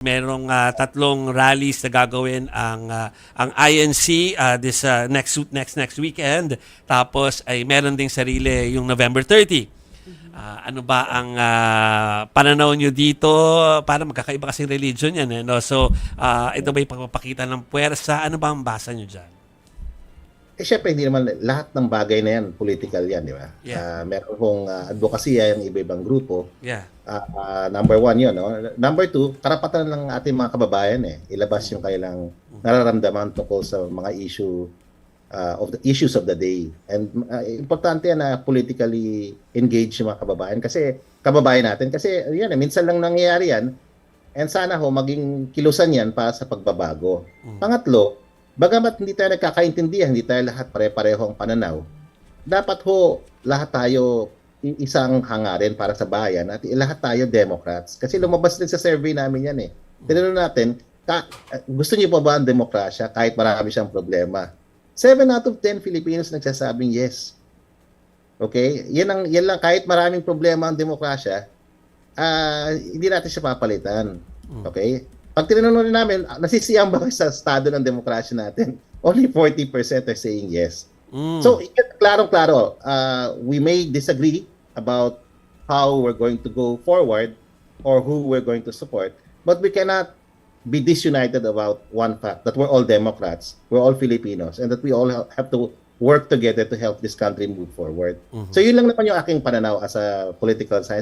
Merong ah, tatlong rallies na gagawin ang ah, ang INC ah, this ah, next next next weekend. Tapos ay meron ding sarili yung November 30. Ah, ano ba ang ah, pananaw nyo dito? Para magkakaiba kasing religion yan. Eh, no? So, ah, ito ba yung pagpapakita ng puwersa? Ano ba ang basa nyo dyan? Eh, syempre, hindi naman lahat ng bagay na yan, political yan, di ba? Yeah. Ah, meron pong uh, advokasya yung iba-ibang grupo. Yeah. Ah, ah, number one yun, no? Number two, karapatan ng ating mga kababayan eh. Ilabas yung kailang nararamdaman tungkol sa mga issue ah, of the issues of the day. And ah, importante yan na politically engaged yung mga kababayan kasi kababayan natin kasi yan, eh, minsan lang nangyayari yan and sana ho maging kilusan yan para sa pagbabago. Pangatlo, bagamat hindi tayo nagkakaintindihan, hindi tayo lahat pare-pareho ang pananaw, dapat ho lahat tayo isang hangarin para sa bayan at lahat tayo Democrats. Kasi lumabas din sa survey namin yan eh. Tinanong natin, ka, gusto niyo pa ba ang demokrasya kahit marami siyang problema? 7 out of 10 Filipinos nagsasabing yes. Okay? Yan, ang, yan lang, kahit maraming problema ang demokrasya, ah hindi natin siya papalitan. Okay? Pag tinanong rin namin, ah, nasisiyang ba sa estado ng demokrasya natin? Only 40% are saying yes. Mm. So, klarong-klaro, uh, we may disagree about how we're going to go forward or who we're going to support, but we cannot be disunited about one fact, that we're all Democrats, we're all Filipinos, and that we all ha- have to work together to help this country move forward. So, yun lang naman yung aking pananaw as a political science.